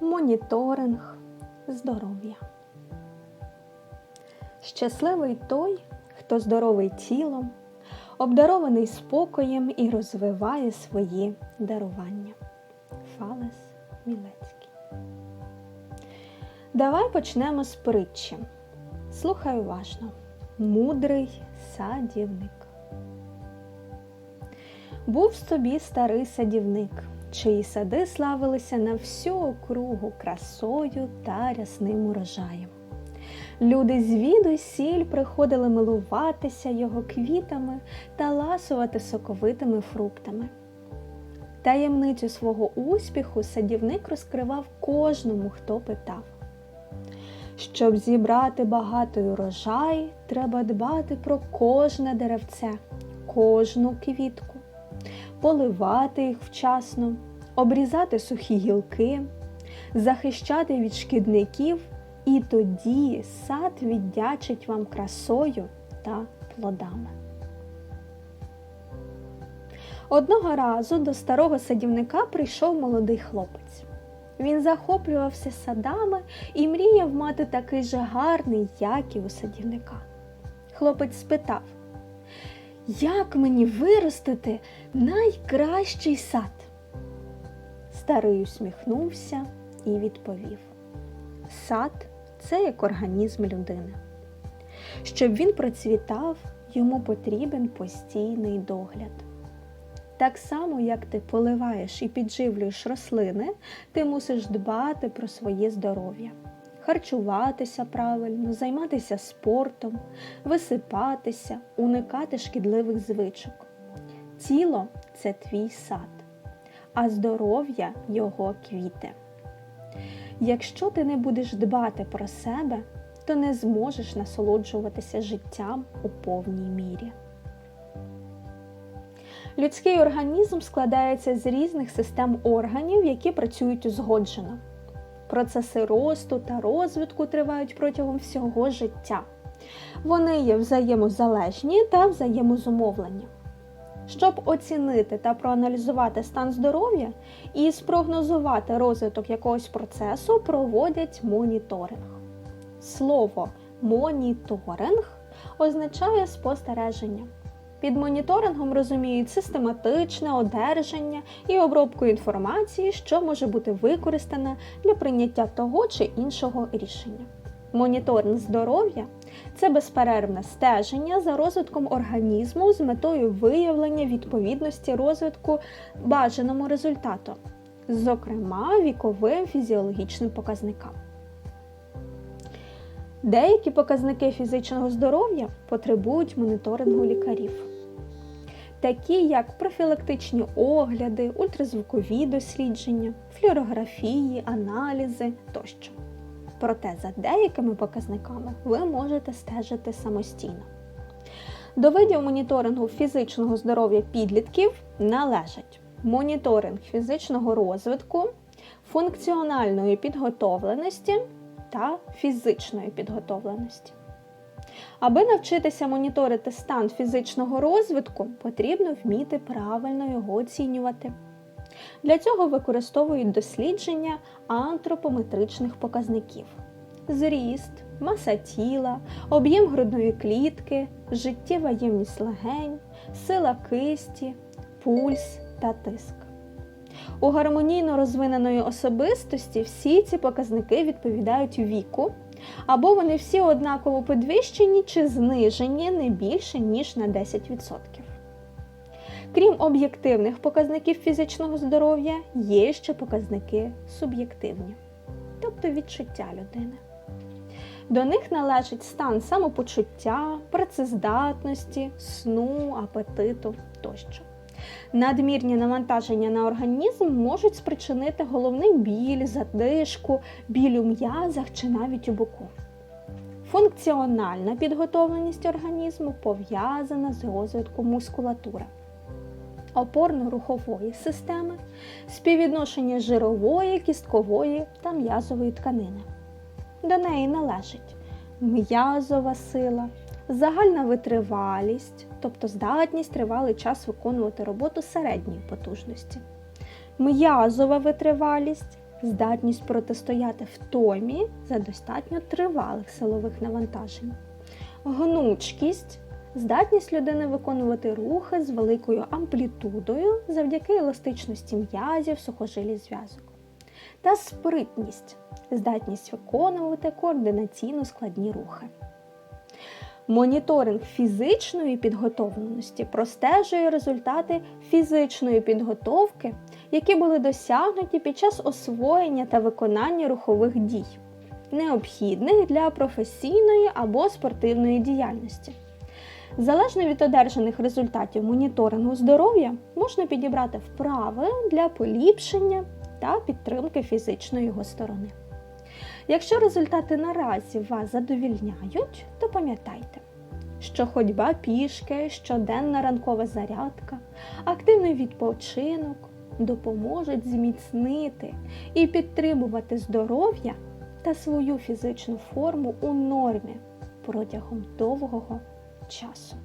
Моніторинг здоров'я. Щасливий той, хто здоровий тілом, обдарований спокоєм і розвиває свої дарування. Фалес Мілецький. Давай почнемо з притчі. Слухай уважно. Мудрий садівник. Був собі старий садівник, чиї сади славилися на всю округу красою та рясним урожаєм. Люди звіду й сіль приходили милуватися його квітами та ласувати соковитими фруктами. Таємницю свого успіху садівник розкривав кожному, хто питав. Щоб зібрати багатий урожай, треба дбати про кожне деревце, кожну квітку, поливати їх вчасно, обрізати сухі гілки, захищати від шкідників, і тоді сад віддячить вам красою та плодами. Одного разу до старого садівника прийшов молодий хлопець. Він захоплювався садами і мріяв мати такий же гарний, як і у садівника. Хлопець спитав, як мені виростити найкращий сад? Старий усміхнувся і відповів: Сад це як організм людини. Щоб він процвітав, йому потрібен постійний догляд. Так само, як ти поливаєш і підживлюєш рослини, ти мусиш дбати про своє здоров'я, харчуватися правильно, займатися спортом, висипатися, уникати шкідливих звичок. Тіло це твій сад, а здоров'я його квіти. Якщо ти не будеш дбати про себе, то не зможеш насолоджуватися життям у повній мірі. Людський організм складається з різних систем органів, які працюють узгоджено. Процеси росту та розвитку тривають протягом всього життя. Вони є взаємозалежні та взаємозумовлені. Щоб оцінити та проаналізувати стан здоров'я і спрогнозувати розвиток якогось процесу, проводять моніторинг. Слово моніторинг означає спостереження. Під моніторингом розуміють систематичне одержання і обробку інформації, що може бути використана для прийняття того чи іншого рішення. Моніторинг здоров'я це безперервне стеження за розвитком організму з метою виявлення відповідності розвитку бажаному результату, зокрема віковим фізіологічним показникам. Деякі показники фізичного здоров'я потребують моніторингу лікарів, такі як профілактичні огляди, ультразвукові дослідження, флюорографії, аналізи тощо. Проте за деякими показниками ви можете стежити самостійно. До видів моніторингу фізичного здоров'я підлітків належать моніторинг фізичного розвитку, функціональної підготовленості та фізичної підготовленості. Аби навчитися моніторити стан фізичного розвитку, потрібно вміти правильно його оцінювати. Для цього використовують дослідження антропометричних показників: зріст, маса тіла, об'єм грудної клітки, життєва ємність легень, сила кисті, пульс та тиск. У гармонійно розвиненої особистості всі ці показники відповідають віку, або вони всі однаково підвищені чи знижені не більше, ніж на 10%. Крім об'єктивних показників фізичного здоров'я, є ще показники суб'єктивні, тобто відчуття людини. До них належить стан самопочуття, працездатності, сну, апетиту тощо. Надмірні навантаження на організм можуть спричинити головний біль, задишку, біль у м'язах чи навіть у боку. Функціональна підготовленість організму пов'язана з розвитком мускулатури, опорно-рухової системи, співвідношення жирової, кісткової та м'язової тканини. До неї належить м'язова сила, загальна витривалість, тобто здатність тривалий час виконувати роботу середньої потужності, м'язова витривалість, здатність протистояти втомі за достатньо тривалих силових навантажень, гнучкість здатність людини виконувати рухи з великою амплітудою завдяки еластичності м'язів, сухожилі зв'язок, та спритність здатність виконувати координаційно складні рухи. Моніторинг фізичної підготовленості простежує результати фізичної підготовки, які були досягнуті під час освоєння та виконання рухових дій, необхідних для професійної або спортивної діяльності. Залежно від одержаних результатів моніторингу здоров'я можна підібрати вправи для поліпшення та підтримки фізичної його сторони. Якщо результати наразі вас задовільняють, то пам'ятайте, що ходьба пішки, щоденна ранкова зарядка, активний відпочинок допоможуть зміцнити і підтримувати здоров'я та свою фізичну форму у нормі протягом довгого часу.